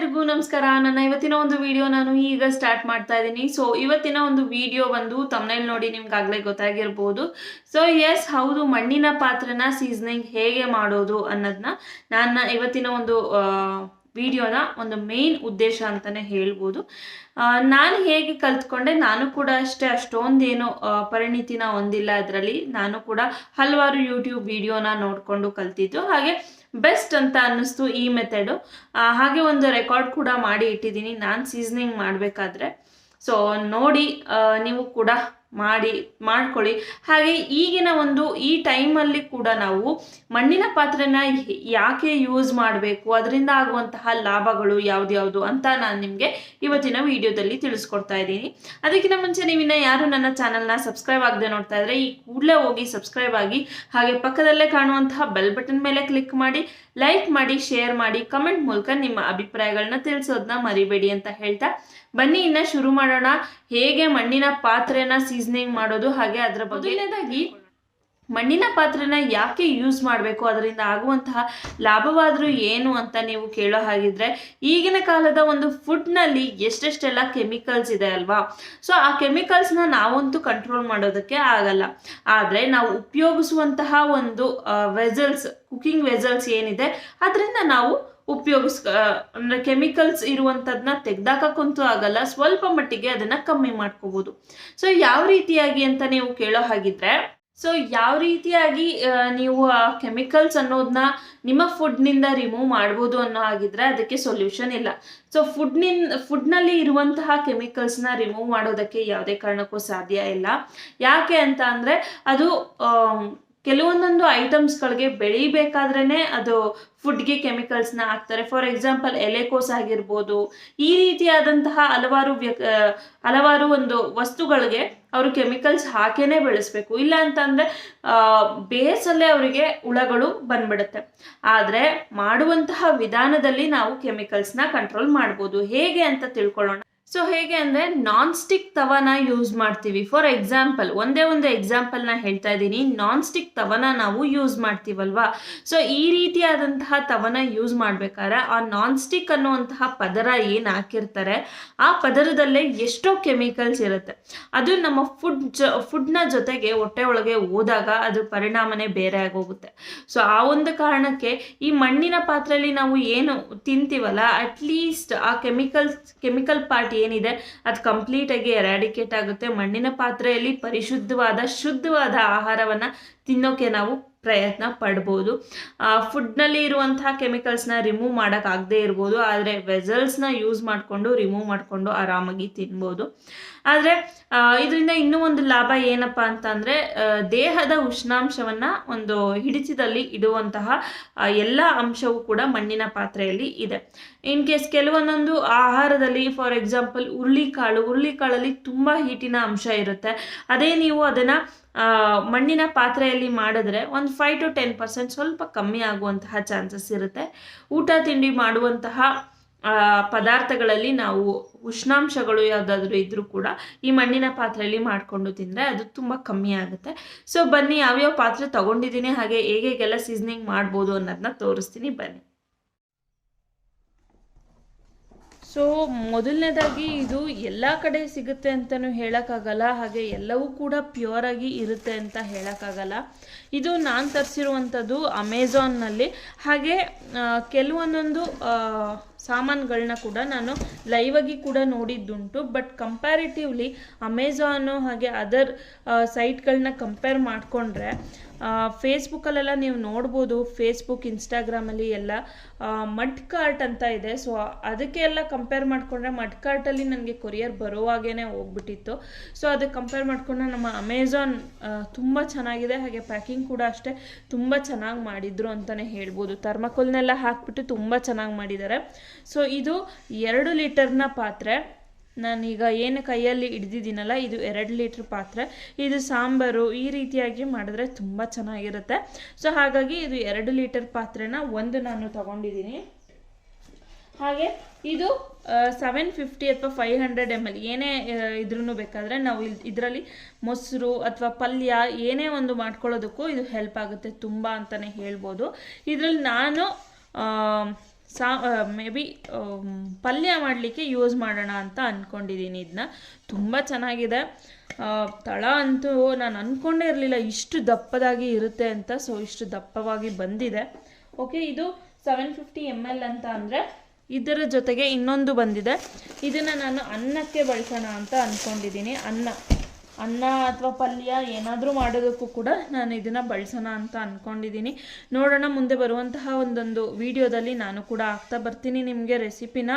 ಎಲ್ರಿಗೂ ನಮಸ್ಕಾರ. ನನ್ನ ಇವತ್ತಿನ ಒಂದು ವಿಡಿಯೋ ನಾನು ಈಗ ಸ್ಟಾರ್ಟ್ ಮಾಡ್ತಾ ಇದ್ದೀನಿ. ಸೊ ಇವತ್ತಿನ ಒಂದು ವಿಡಿಯೋ ಬಂದು ತಮ್ಮನೇಲಿ ನೋಡಿ ನಿಮ್ಗೆ ಆಗಲೇ ಗೊತ್ತಾಗಿರ್ಬೋದು. ಸೊ ಎಸ್ ಹೌದು, ಮಣ್ಣಿನ ಪಾತ್ರನ ಸೀಸನಿಂಗ್ ಹೇಗೆ ಮಾಡೋದು ಅನ್ನೋದನ್ನ ನನ್ನ ಇವತ್ತಿನ ಒಂದು ವಿಡಿಯೋನ ಒಂದು ಮೇನ್ ಉದ್ದೇಶ ಅಂತಲೇ ಹೇಳ್ಬೋದು. ನಾನು ಹೇಗೆ ಕಲ್ತ್ಕೊಂಡೆ, ನಾನು ಕೂಡ ಅಷ್ಟೇ ಅಷ್ಟೊಂದೇನು ಪರಿಣಿತಿನ ಹೊಂದಿಲ್ಲ ಅದರಲ್ಲಿ. ನಾನು ಕೂಡ ಹಲವಾರು ಯೂಟ್ಯೂಬ್ ವಿಡಿಯೋನ ನೋಡಿಕೊಂಡು ಕಲ್ತಿದ್ದು. ಹಾಗೆ ಬೆಸ್ಟ್ ಅಂತ ಅನ್ನಿಸ್ತು ಈ ಮೆಥಡು ಹಾಗೆ ಒಂದು ರೆಕಾರ್ಡ್ ಕೂಡ ಮಾಡಿ ಇಟ್ಟಿದ್ದೀನಿ. ನಾನು ಸೀಸನಿಂಗ್ ಮಾಡಬೇಕಾದ್ರೆ. ಸೊ ನೋಡಿ ನೀವು ಕೂಡ ಮಾಡಿ, ಮಾಡ್ಕೊಳ್ಳಿ. ಹಾಗೆ ಈಗಿನ ಒಂದು ಈ ಟೈಮಲ್ಲಿ ಕೂಡ ನಾವು ಮಣ್ಣಿನ ಪಾತ್ರೆನ ಯಾಕೆ ಯೂಸ್ ಮಾಡಬೇಕು? ಅದರಿಂದ ಆಗುವಂತಹ ಲಾಭಗಳು ಯಾವ್ದ್ಯಾವುದು ಅಂತ ನಾನು ನಿಮಗೆ ಇವತ್ತಿನ ವಿಡಿಯೋದಲ್ಲಿ ತಿಳಿಸ್ಕೊಡ್ತಾ ಇದ್ದೀನಿ. ಅದಕ್ಕಿಂತ ಮುಂಚೆ ನೀವಿನ್ನ ಯಾರು ನನ್ನ ಚಾನಲ್ನ ಸಬ್ಸ್ಕ್ರೈಬ್ ಆಗದೆ ನೋಡ್ತಾ ಇದ್ರೆ ಈ ಕೂಡಲೇ ಹೋಗಿ ಸಬ್ಸ್ಕ್ರೈಬ್ ಆಗಿ ಹಾಗೆ ಪಕ್ಕದಲ್ಲೇ ಕಾಣುವಂತಹ ಬೆಲ್ ಬಟನ್ ಮೇಲೆ ಕ್ಲಿಕ್ ಮಾಡಿ. ಲೈಕ್ ಮಾಡಿ ಶೇರ್ ಮಾಡಿ ಕಮೆಂಟ್ ಮೂಲಕ ನಿಮ್ಮ ಅಭಿಪ್ರಾಯಗಳನ್ನ ತಿಳಿಸೋದನ್ನ ಮರಿಬೇಡಿ ಅಂತ ಹೇಳ್ತಾ ಬನ್ನಿ ಇನ್ನ ಶುರು ಮಾಡೋಣ. ಹೇಗೆ ಮಣ್ಣಿನ ಪಾತ್ರೆನ ಸೀಸನಿಂಗ್ ಮಾಡೋದು ಹಾಗೆ ಅದರ ಮೊದಲನೇದಾಗಿ ಮಣ್ಣಿನ ಪಾತ್ರೆನ ಯಾಕೆ ಯೂಸ್ ಮಾಡಬೇಕು? ಅದರಿಂದ ಆಗುವಂತಹ ಲಾಭವಾದರೂ ಏನು ಅಂತ ನೀವು ಕೇಳೋ ಹಾಗಿದ್ರೆ, ಈಗಿನ ಕಾಲದ ಒಂದು ಫುಡ್ನಲ್ಲಿ ಎಷ್ಟೆಷ್ಟೆಲ್ಲ ಕೆಮಿಕಲ್ಸ್ ಇದೆ ಅಲ್ವಾ? ಸೊ ಆ ಕೆಮಿಕಲ್ಸ್ನ ನಾವಂತೂ ಕಂಟ್ರೋಲ್ ಮಾಡೋದಕ್ಕೆ ಆಗಲ್ಲ. ಆದರೆ ನಾವು ಉಪಯೋಗಿಸುವಂತಹ ಒಂದು ವೆಸಲ್ಸ್ ಕುಕಿಂಗ್ ವೆಸಲ್ಸ್ ಏನಿದೆ, ಅದರಿಂದ ನಾವು ಉಪಯೋಗಿಸ್ ಅಂದರೆ ಕೆಮಿಕಲ್ಸ್ ಇರುವಂಥದ್ದನ್ನ ತೆಗ್ದಾಕಕ್ಕಂತೂ ಆಗಲ್ಲ. ಸ್ವಲ್ಪ ಮಟ್ಟಿಗೆ ಅದನ್ನು ಕಮ್ಮಿ ಮಾಡ್ಕೋಬೋದು. ಸೊ ಯಾವ ರೀತಿಯಾಗಿ ಅಂತ ನೀವು ಕೇಳೋ ಹಾಗಿದ್ರೆ ಸೊ ಯಾವ ರೀತಿಯಾಗಿ ನೀವು ಆ, ಕೆಮಿಕಲ್ಸ್ ಅನ್ನೋದನ್ನ ನಿಮ್ಮ ಫುಡ್ನಿಂದ ರಿಮೂವ್ ಮಾಡ್ಬೋದು ಅನ್ನೋ ಹಾಗಿದ್ರೆ ಅದಕ್ಕೆ ಸೊಲ್ಯೂಷನ್ ಇಲ್ಲ. ಸೊ ಫುಡ್ನಿನ್ ಫುಡ್ನಲ್ಲಿ ಇರುವಂತಹ ಕೆಮಿಕಲ್ಸ್ನ ರಿಮೂವ್ ಮಾಡೋದಕ್ಕೆ ಯಾವುದೇ ಕಾರಣಕ್ಕೂ ಸಾಧ್ಯ ಇಲ್ಲ. ಯಾಕೆ ಅಂತ ಅಂದರೆ ಅದು ಕೆಲವೊಂದೊಂದು ಐಟಮ್ಸ್ಗಳಿಗೆ ಬೆಳಿಬೇಕಾದ್ರೇ ಅದು ಫುಡ್ಗೆ ಕೆಮಿಕಲ್ಸ್ನ ಹಾಕ್ತಾರೆ. ಫಾರ್ ಎಕ್ಸಾಂಪಲ್, ಎಲೆಕೋಸ್ ಆಗಿರ್ಬೋದು, ಈ ರೀತಿಯಾದಂತಹ ಹಲವಾರು ವ್ಯ ಹಲವಾರು ಒಂದು ವಸ್ತುಗಳಿಗೆ ಅವರು ಕೆಮಿಕಲ್ಸ್ ಹಾಕೇನೆ ಬೆಳೆಸ್ಬೇಕು. ಇಲ್ಲ ಅಂತಂದರೆ ಬೇಸಲ್ಲೇ ಅವರಿಗೆ ಹುಳಗಳು ಬಂದ್ಬಿಡುತ್ತೆ. ಆದರೆ, ಮಾಡುವಂತಹ ವಿಧಾನದಲ್ಲಿ ನಾವು ಕೆಮಿಕಲ್ಸ್ನ ಕಂಟ್ರೋಲ್ ಮಾಡ್ಬೋದು. ಹೇಗೆ ಅಂತ ತಿಳ್ಕೊಳ್ಳೋಣ. ಸೊ ಹೇಗೆ ಅಂದರೆ ನಾನ್ ಸ್ಟಿಕ್ ತವನ ಯೂಸ್ ಮಾಡ್ತೀವಿ. ಫಾರ್ ಎಕ್ಸಾಂಪಲ್ ಒಂದೇ ಒಂದು ಎಕ್ಸಾಂಪಲ್ನ ಹೇಳ್ತಾ ಇದ್ದೀನಿ. ನಾನ್ ಸ್ಟಿಕ್ ತವನ ನಾವು ಯೂಸ್ ಮಾಡ್ತೀವಲ್ವಾ? ಸೊ ಈ ರೀತಿಯಾದಂತಹ ತವನ ಯೂಸ್ ಮಾಡಬೇಕಾದ್ರೆ ಆ ನಾನ್ ಸ್ಟಿಕ್ ಅನ್ನುವಂತಹ ಪದರ ಏನು ಹಾಕಿರ್ತಾರೆ? ಆ ಪದರದಲ್ಲೇ ಎಷ್ಟೋ ಕೆಮಿಕಲ್ಸ್ ಇರುತ್ತೆ. ಅದು ನಮ್ಮ ಫುಡ್ ಜ ಫುಡ್ನ ಜೊತೆಗೆ ಹೊಟ್ಟೆ ಒಳಗೆ ಹೋದಾಗ ಅದ್ರ ಪರಿಣಾಮನೇ ಬೇರೆ ಆಗೋಗುತ್ತೆ. ಸೊ ಆ ಒಂದು ಕಾರಣಕ್ಕೆ ಈ ಮಣ್ಣಿನ ಪಾತ್ರೆಯಲ್ಲಿ ನಾವು ಏನು ತಿಂತೀವಲ್ಲ ಅಟ್ಲೀಸ್ಟ್ ಆ ಕೆಮಿಕಲ್ಸ್ ಕೆಮಿಕಲ್ ಪಾರ್ಟ್ ಏನಿದೆ, ಅದು ಕಂಪ್ಲೀಟಾಗಿ ಎರಾಡಿಕೇಟ್ ಆಗುತ್ತೆ. ಮಣ್ಣಿನ ಪಾತ್ರೆಯಲ್ಲಿ ಪರಿಶುದ್ಧವಾದ, ಶುದ್ಧವಾದ ಆಹಾರವನ್ನ ತಿನ್ನೋಕೆ ನಾವು ಪ್ರಯತ್ನ ಪಡ್ಬೋದು. ಫುಡ್ನಲ್ಲಿ ಇರುವಂತಹ ಕೆಮಿಕಲ್ಸ್ನ ರಿಮೂವ್ ಮಾಡೋಕ್ಕಾಗದೇ ಇರ್ಬೋದು. ಆದರೆ ವೆಸಲ್ಸ್ನ ಯೂಸ್ ಮಾಡಿಕೊಂಡು ರಿಮೂವ್ ಮಾಡಿಕೊಂಡು ಆರಾಮಾಗಿ ತಿನ್ಬೋದು. ಆದರೆ ಇದರಿಂದ ಇನ್ನೂ ಒಂದು ಲಾಭ ಏನಪ್ಪ ಅಂತಂದರೆ ದೇಹದ ಉಷ್ಣಾಂಶವನ್ನು ಒಂದು ಹಿಡಿತದಲ್ಲಿ ಇಡುವಂತಹ ಎಲ್ಲ ಅಂಶವೂ ಕೂಡ ಮಣ್ಣಿನ ಪಾತ್ರೆಯಲ್ಲಿ ಇದೆ. ಇನ್ ಕೇಸ್ ಕೆಲವೊಂದೊಂದು ಆಹಾರದಲ್ಲಿ, ಫಾರ್ ಎಕ್ಸಾಂಪಲ್, ಹುರುಳಿಕಾಳು, ಹುರುಳಿಕಾಳಲ್ಲಿ ತುಂಬ ಹೀಟಿನ ಅಂಶ ಇರುತ್ತೆ. ಅದೇ ನೀವು ಅದನ್ನು ಮಣ್ಣಿನ ಪಾತ್ರೆಯಲ್ಲಿ ಮಾಡಿದ್ರೆ ಒಂದು ಫೈವ್ ಟು ಟೆನ್ ಪರ್ಸೆಂಟ್ ಸ್ವಲ್ಪ ಕಮ್ಮಿ ಆಗುವಂತಹ ಚಾನ್ಸಸ್ ಇರುತ್ತೆ. ಊಟ, ತಿಂಡಿ ಮಾಡುವಂತಹ ಪದಾರ್ಥಗಳಲ್ಲಿ ನಾವು ಉಷ್ಣಾಂಶಗಳು ಯಾವುದಾದ್ರೂ ಇದ್ದರೂ ಕೂಡ ಈ ಮಣ್ಣಿನ ಪಾತ್ರೆಯಲ್ಲಿ ಮಾಡಿಕೊಂಡು ತಿಂದರೆ ಅದು ತುಂಬ ಕಮ್ಮಿ ಆಗುತ್ತೆ. ಸೊ ಬನ್ನಿ ಯಾವ್ಯಾವ ಪಾತ್ರೆ ತಗೊಂಡಿದ್ದೀನಿ, ಹಾಗೆ ಹೇಗೆಲ್ಲ ಸೀಸನಿಂಗ್ ಮಾಡ್ಬೋದು ಅನ್ನೋದನ್ನ ತೋರಿಸ್ತೀನಿ, ಬನ್ನಿ. ಸೊ ಮೊದಲನೇದಾಗಿ ಇದು ಎಲ್ಲ ಕಡೆ ಸಿಗುತ್ತೆ ಅಂತಲೂ ಹೇಳೋಕ್ಕಾಗಲ್ಲ, ಹಾಗೆ ಎಲ್ಲವೂ ಕೂಡ ಪ್ಯೂರ್ ಆಗಿ ಇರುತ್ತೆ ಅಂತ ಹೇಳೋಕ್ಕಾಗಲ್ಲ. ಇದು ನಾನು ತರಿಸಿರುವಂಥದ್ದು ಅಮೆಝಾನ್ನಲ್ಲಿ ಹಾಗೆ ಕೆಲವೊಂದೊಂದು ಸಾಮಾನುಗಳನ್ನ ಕೂಡ ನಾನು ಲೈವಾಗಿ ಕೂಡ ನೋಡಿದ್ದುಂಟು. ಬಟ್ ಕಂಪ್ಯಾರಿಟಿವ್ಲಿ ಅಮೆಝಾನು ಹಾಗೆ ಅದರ್ ಸೈಟ್ಗಳನ್ನ ಕಂಪೇರ್ ಮಾಡಿಕೊಂಡ್ರೆ ಫೇಸ್ಬುಕ್ಕಲ್ಲೆಲ್ಲ ನೀವು ನೋಡ್ಬೋದು ಫೇಸ್ಬುಕ್ ಇನ್ಸ್ಟಾಗ್ರಾಮಲ್ಲಿ ಎಲ್ಲ ಮಡ್ ಕಾರ್ಟ್ ಅಂತ ಇದೆ. ಸೊ ಅದಕ್ಕೆ ಎಲ್ಲ ಕಂಪೇರ್ ಮಾಡಿಕೊಂಡ್ರೆ ಮಡ್ ಕಾರ್ಟಲ್ಲಿ ನನಗೆ ಕೊರಿಯರ್ ಬರುವಾಗೇ ಹೋಗ್ಬಿಟ್ಟಿತ್ತು. ಸೊ ಅದಕ್ಕೆ ಕಂಪೇರ್ ಮಾಡಿಕೊಂಡ್ರೆ ನಮ್ಮ ಅಮೆಝಾನ್ ತುಂಬ ಚೆನ್ನಾಗಿದೆ. ಹಾಗೆ ಪ್ಯಾಕಿಂಗ್ ಕೂಡ ಅಷ್ಟೇ ತುಂಬ ಚೆನ್ನಾಗಿ ಮಾಡಿದ್ರು ಅಂತಲೇ ಹೇಳ್ಬೋದು. ಥರ್ಮಕೋಲ್ನೆಲ್ಲ ಹಾಕ್ಬಿಟ್ಟು ತುಂಬ ಚೆನ್ನಾಗಿ ಮಾಡಿದ್ದಾರೆ. ಸೊ ಇದು ಎರಡು ಲೀಟರ್ನ ಪಾತ್ರೆ. ನಾನೀಗ ಏನು ಕೈಯಲ್ಲಿ ಹಿಡ್ದಿದ್ದೀನಲ್ಲ, ಇದು ಎರಡು ಲೀಟ್ರ್ ಪಾತ್ರೆ. ಇದು ಸಾಂಬಾರು, ಈ ರೀತಿಯಾಗಿ ಮಾಡಿದ್ರೆ ತುಂಬ ಚೆನ್ನಾಗಿರುತ್ತೆ. ಸೊ ಹಾಗಾಗಿ ಇದು ಎರಡು ಲೀಟರ್ ಪಾತ್ರೆನ ಒಂದು ನಾನು ತಗೊಂಡಿದ್ದೀನಿ. ಹಾಗೆ ಇದು ಸೆವೆನ್ ಫಿಫ್ಟಿ ಅಥವಾ ಫೈವ್ ಹಂಡ್ರೆಡ್ ಎಂ ಎಲ್ ಏನೇ ಇದ್ರೂ ಬೇಕಾದರೆ ನಾವು ಇದರಲ್ಲಿ ಮೊಸರು ಅಥವಾ ಪಲ್ಯ ಏನೇ ಒಂದು ಮಾಡ್ಕೊಳ್ಳೋದಕ್ಕೂ ಇದು ಹೆಲ್ಪ್ ಆಗುತ್ತೆ ತುಂಬ ಅಂತಲೇ ಹೇಳ್ಬೋದು. ಇದರಲ್ಲಿ ನಾನು ಸಾ ಮೇ ಬಿ ಪಲ್ಯ ಮಾಡಲಿಕ್ಕೆ ಯೂಸ್ ಮಾಡೋಣ ಅಂತ ಅಂದ್ಕೊಂಡಿದ್ದೀನಿ ಇದನ್ನ ತುಂಬ ಚೆನ್ನಾಗಿದೆ. ತಳ ಅಂತೂ ನಾನು ಅಂದ್ಕೊಂಡೇ ಇರಲಿಲ್ಲ ಇಷ್ಟು ದಪ್ಪದಾಗಿ ಇರುತ್ತೆ ಅಂತ, ಸೊ ಇಷ್ಟು ದಪ್ಪವಾಗಿ ಬಂದಿದೆ. ಓಕೆ ಇದು ಸೆವೆನ್ ಫಿಫ್ಟಿ ಎಂ ಎಲ್ ಅಂತ ಅಂದರೆ ಇದರ ಜೊತೆಗೆ ಇನ್ನೊಂದು ಬಂದಿದೆ. ಇದನ್ನು ನಾನು ಅನ್ನಕ್ಕೆ ಬಳಸೋಣ ಅಂತ ಅಂದ್ಕೊಂಡಿದ್ದೀನಿ ಅನ್ನ. ಅನ್ನ ಅಥವಾ ಪಲ್ಯ ಏನಾದರೂ ಮಾಡೋದಕ್ಕೂ ಕೂಡ ನಾನು ಇದನ್ನು ಬಳಸೋಣ ಅಂತ ಅಂದ್ಕೊಂಡಿದ್ದೀನಿ ನೋಡೋಣ, ಮುಂದೆ ಬರುವಂತಹ ಒಂದೊಂದು ವಿಡಿಯೋದಲ್ಲಿ ನಾನು ಕೂಡ ಆಗ್ತಾ ಬರ್ತೀನಿ ನಿಮಗೆ ರೆಸಿಪಿನ.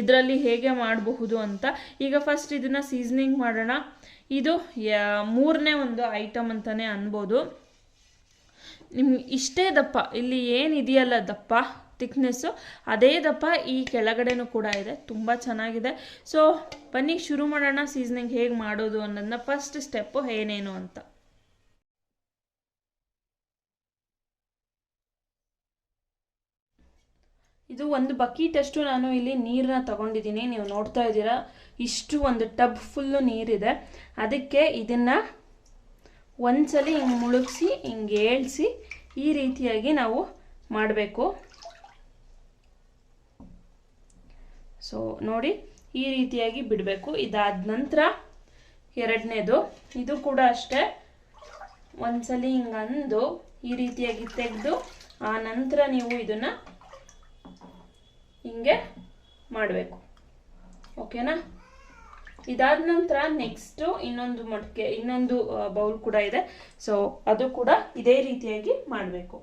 ಇದರಲ್ಲಿ ಹೇಗೆ ಮಾಡಬಹುದು ಅಂತ. ಈಗ ಫಸ್ಟ್ ಇದನ್ನು ಸೀಸನಿಂಗ್ ಮಾಡೋಣ. ಇದು ಮೂರನೇ ಒಂದು ಐಟಮ್ ಅಂತಲೇ ಅನ್ಬೋದು. ನಿಮ್ಗೆ ಇಷ್ಟೇ ದಪ್ಪ. ಇಲ್ಲಿ ಏನಿದೆಯಲ್ಲ ದಪ್ಪ? ತಿಕ್ನೆಸ್ಸು ಅದೇ ದಪ್ಪ ಈ ಕೆಳಗಡೆನೂ ಕೂಡ ಇದೆ. ತುಂಬ ಚೆನ್ನಾಗಿದೆ. ಸೊ ಬನ್ನಿ, ಶುರು ಮಾಡೋಣ ಸೀಸನಿಂಗ್ ಹೇಗೆ ಮಾಡೋದು ಅನ್ನೋದನ್ನ ಫಸ್ಟ್ ಸ್ಟೆಪ್ಪು ಏನೇನು ಅಂತ. ಇದು ಒಂದು ಬಕೀಟಷ್ಟು ನಾನು ಇಲ್ಲಿ ನೀರನ್ನ ತಗೊಂಡಿದ್ದೀನಿ. ನೀವು ನೋಡ್ತಾ ಇದ್ದೀರಾ, ಇಷ್ಟು ಒಂದು ಟಬ್ ಫುಲ್ಲು ನೀರಿದೆ. ಅದಕ್ಕೆ ಇದನ್ನು ಒಂದ್ಸಲಿ ಹಿಂಗೆ ಮುಳುಗಿಸಿ, ಹಿಂಗೆ ಏಳಿಸಿ ಈ ರೀತಿಯಾಗಿ ನಾವು ಮಾಡಬೇಕು. ಸೊ ನೋಡಿ, ಈ ರೀತಿಯಾಗಿ ಬಿಡಬೇಕು. ಇದಾದ ನಂತರ ಎರಡನೇದು, ಇದು ಕೂಡ ಅಷ್ಟೇ. ಒಂದ್ಸಲಿ ಹಿಂಗಂದು ಈ ರೀತಿಯಾಗಿ ತೆಗೆದು, ಆ ನಂತರ ನೀವು ಇದನ್ನು ಹಿಂಗೆ ಮಾಡಬೇಕು. ಓಕೆನಾ? ಇದಾದ ನಂತರ ನೆಕ್ಸ್ಟು ಇನ್ನೊಂದು ಮಡಿಕೆ ಇನ್ನೊಂದು ಬೌಲ್ ಕೂಡ ಇದೆ. ಸೊ ಅದು ಕೂಡ ಇದೇ ರೀತಿಯಾಗಿ ಮಾಡಬೇಕು.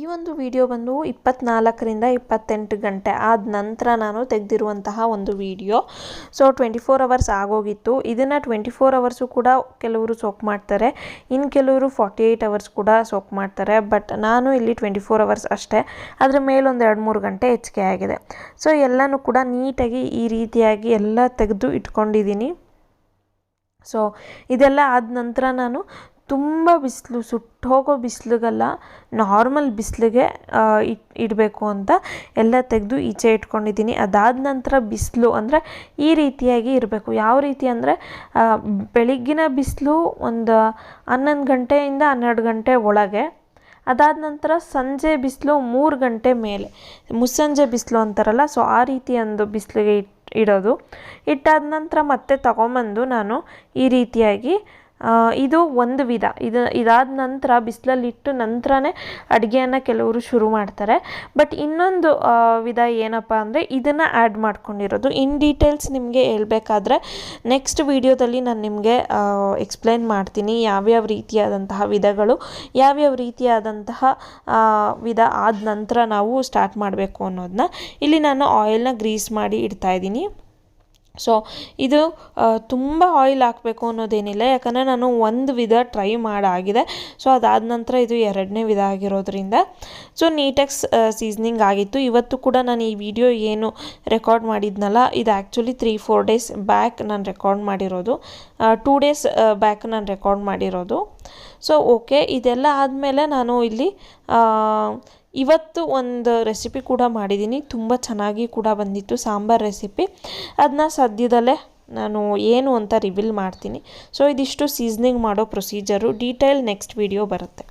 ಈ ಒಂದು ವಿಡಿಯೋ ಬಂದು ಇಪ್ಪತ್ನಾಲ್ಕರಿಂದ ಇಪ್ಪತ್ತೆಂಟು ಗಂಟೆ ಆದ ನಂತರ ನಾನು ತೆಗೆದಿರುವಂತಹ ಒಂದು video. So twenty four hours ಆಗೋಗಿತ್ತು. ಇದನ್ನು ಟ್ವೆಂಟಿ ಫೋರ್ ಅವರ್ಸು ಕೂಡ ಕೆಲವರು ಸೋಕ್ ಮಾಡ್ತಾರೆ. ಇನ್ನು ಕೆಲವರು ಫಾರ್ಟಿ ಏಯ್ಟ್ ಅವರ್ಸ್ ಕೂಡ ಸೋಕ್ ಮಾಡ್ತಾರೆ. ಬಟ್ ನಾನು ಇಲ್ಲಿ ಟ್ವೆಂಟಿ ಫೋರ್ ಅವರ್ಸ್ ಅಷ್ಟೇ. ಅದರ ಮೇಲೊಂದು ಎರಡು ಮೂರು ಗಂಟೆ ಹೆಚ್ಚಿಗೆ ಆಗಿದೆ. ಸೊ ಎಲ್ಲನೂ ಕೂಡ ನೀಟಾಗಿ ಈ ರೀತಿಯಾಗಿ ಎಲ್ಲ ತೆಗೆದು ಇಟ್ಕೊಂಡಿದ್ದೀನಿ. ಸೊ ಇದೆಲ್ಲ ಆದ ನಂತರ ನಾನು ತುಂಬ ಬಿಸಿಲು ಸುಟ್ಟು ಹೋಗೋ ಬಿಸಿಲಿಗಲ್ಲ ನಾರ್ಮಲ್ ಬಿಸಿಲಿಗೆ ಇಟ್, ಇಡಬೇಕು ಅಂತ ಎಲ್ಲ ತೆಗೆದು ಈಚೆ ಇಟ್ಕೊಂಡಿದ್ದೀನಿ. ಅದಾದ ನಂತರ ಬಿಸಿಲು ಅಂದರೆ ಈ ರೀತಿಯಾಗಿ ಇರಬೇಕು. ಯಾವ ರೀತಿ ಅಂದರೆ ಬೆಳಿಗ್ಗಿನ ಬಿಸಿಲು ಒಂದು ಹನ್ನೊಂದು ಗಂಟೆಯಿಂದ ಹನ್ನೆರಡು ಗಂಟೆ ಒಳಗೆ, ಅದಾದ ನಂತರ ಸಂಜೆ ಬಿಸಿಲು ಮೂರು ಗಂಟೆ ಮೇಲೆ. ಮುಸ್ಸಂಜೆ ಬಿಸಿಲು ಅಂತಾರಲ್ಲ, ಸೊ ಆ ರೀತಿ ಒಂದು ಬಿಸಿಲಿಗೆ ಇಟ್, ಇಡೋದು. ಇಟ್ಟಾದ ನಂತರ ಮತ್ತೆ ತಗೊಂಬಂದು ನಾನು ಈ ರೀತಿಯಾಗಿ ಇದು ಒಂದು ವಿಧ. ಇದು ಇದಾದ ನಂತರ ಬಿಸಿಲಲ್ಲಿಟ್ಟು ನಂತರನೇ ಅಡುಗೆಯನ್ನು ಕೆಲವರು ಶುರು ಮಾಡ್ತಾರೆ. ಬಟ್ ಇನ್ನೊಂದು ವಿಧ ಏನಪ್ಪ ಅಂದರೆ ಇದನ್ನು ಆ್ಯಡ್ ಮಾಡ್ಕೊಂಡಿರೋದು. ಇನ್ ಡೀಟೇಲ್ಸ್ ನಿಮಗೆ ಹೇಳಬೇಕಾದ್ರೆ ನೆಕ್ಸ್ಟ್ ವಿಡಿಯೋದಲ್ಲಿ ನಾನು ನಿಮಗೆ ಎಕ್ಸ್ಪ್ಲೈನ್ ಮಾಡ್ತೀನಿ ಯಾವ್ಯಾವ ರೀತಿಯಾದಂತಹ ವಿಧಗಳು, ಯಾವ್ಯಾವ ರೀತಿಯಾದಂತಹ ವಿಧ ಆದ ನಂತರ ನಾವು ಸ್ಟಾರ್ಟ್ ಮಾಡಬೇಕು ಅನ್ನೋದನ್ನ ಇಲ್ಲಿ ನಾನು ಆಯಿಲ್ನ ಗ್ರೀಸ್ ಮಾಡಿ ಇಡ್ತಾ ಇದ್ದೀನಿ. ಸೊ ಇದು ತುಂಬ ಆಯಿಲ್ ಹಾಕಬೇಕು ಅನ್ನೋದೇನಿಲ್ಲ. ಯಾಕಂದರೆ ನಾನು ಒಂದು ವಿಧ ಟ್ರೈ ಮಾಡಾಗಿದೆ. ಸೊ ಅದಾದ ನಂತರ ಇದು ಎರಡನೇ ವಿಧ ಆಗಿರೋದ್ರಿಂದ. ಸೊ ನೀಟಾಗಿ ಸೀಸ್ನಿಂಗ್ ಆಗಿತ್ತು. ಇವತ್ತು ಕೂಡ ನಾನು ಈ ವಿಡಿಯೋ ಏನು ರೆಕಾರ್ಡ್ ಮಾಡಿದ್ನಲ್ಲ, ಇದು actually three four days back ನಾನು ರೆಕಾರ್ಡ್ ಮಾಡಿರೋದು. ಟೂ ಡೇಸ್ ಬ್ಯಾಕ್ ನಾನು ರೆಕಾರ್ಡ್ ಮಾಡಿರೋದು. ಸೊ ಓಕೆ ಇದೆಲ್ಲ ಆದಮೇಲೆ ನಾನು ಇಲ್ಲಿ ಇವತ್ತು ಒಂದು ರೆಸಿಪಿ ಕೂಡ ಮಾಡಿದ್ದೀನಿ. ತುಂಬ ಚೆನ್ನಾಗಿ ಕೂಡ ಬಂದಿತ್ತು, ಸಾಂಬಾರ್ ರೆಸಿಪಿ ಅದನ್ನ ಸದ್ಯದಲ್ಲೇ ನಾನು ಏನು ಅಂತ ರಿವೀಲ್ ಮಾಡ್ತೀನಿ. ಸೊ ಇದಿಷ್ಟು ಸೀಸ್ನಿಂಗ್ ಮಾಡೋ ಪ್ರೊಸೀಜರು ಡೀಟೇಲ್ ನೆಕ್ಸ್ಟ್ ವಿಡಿಯೋ ಬರುತ್ತೆ.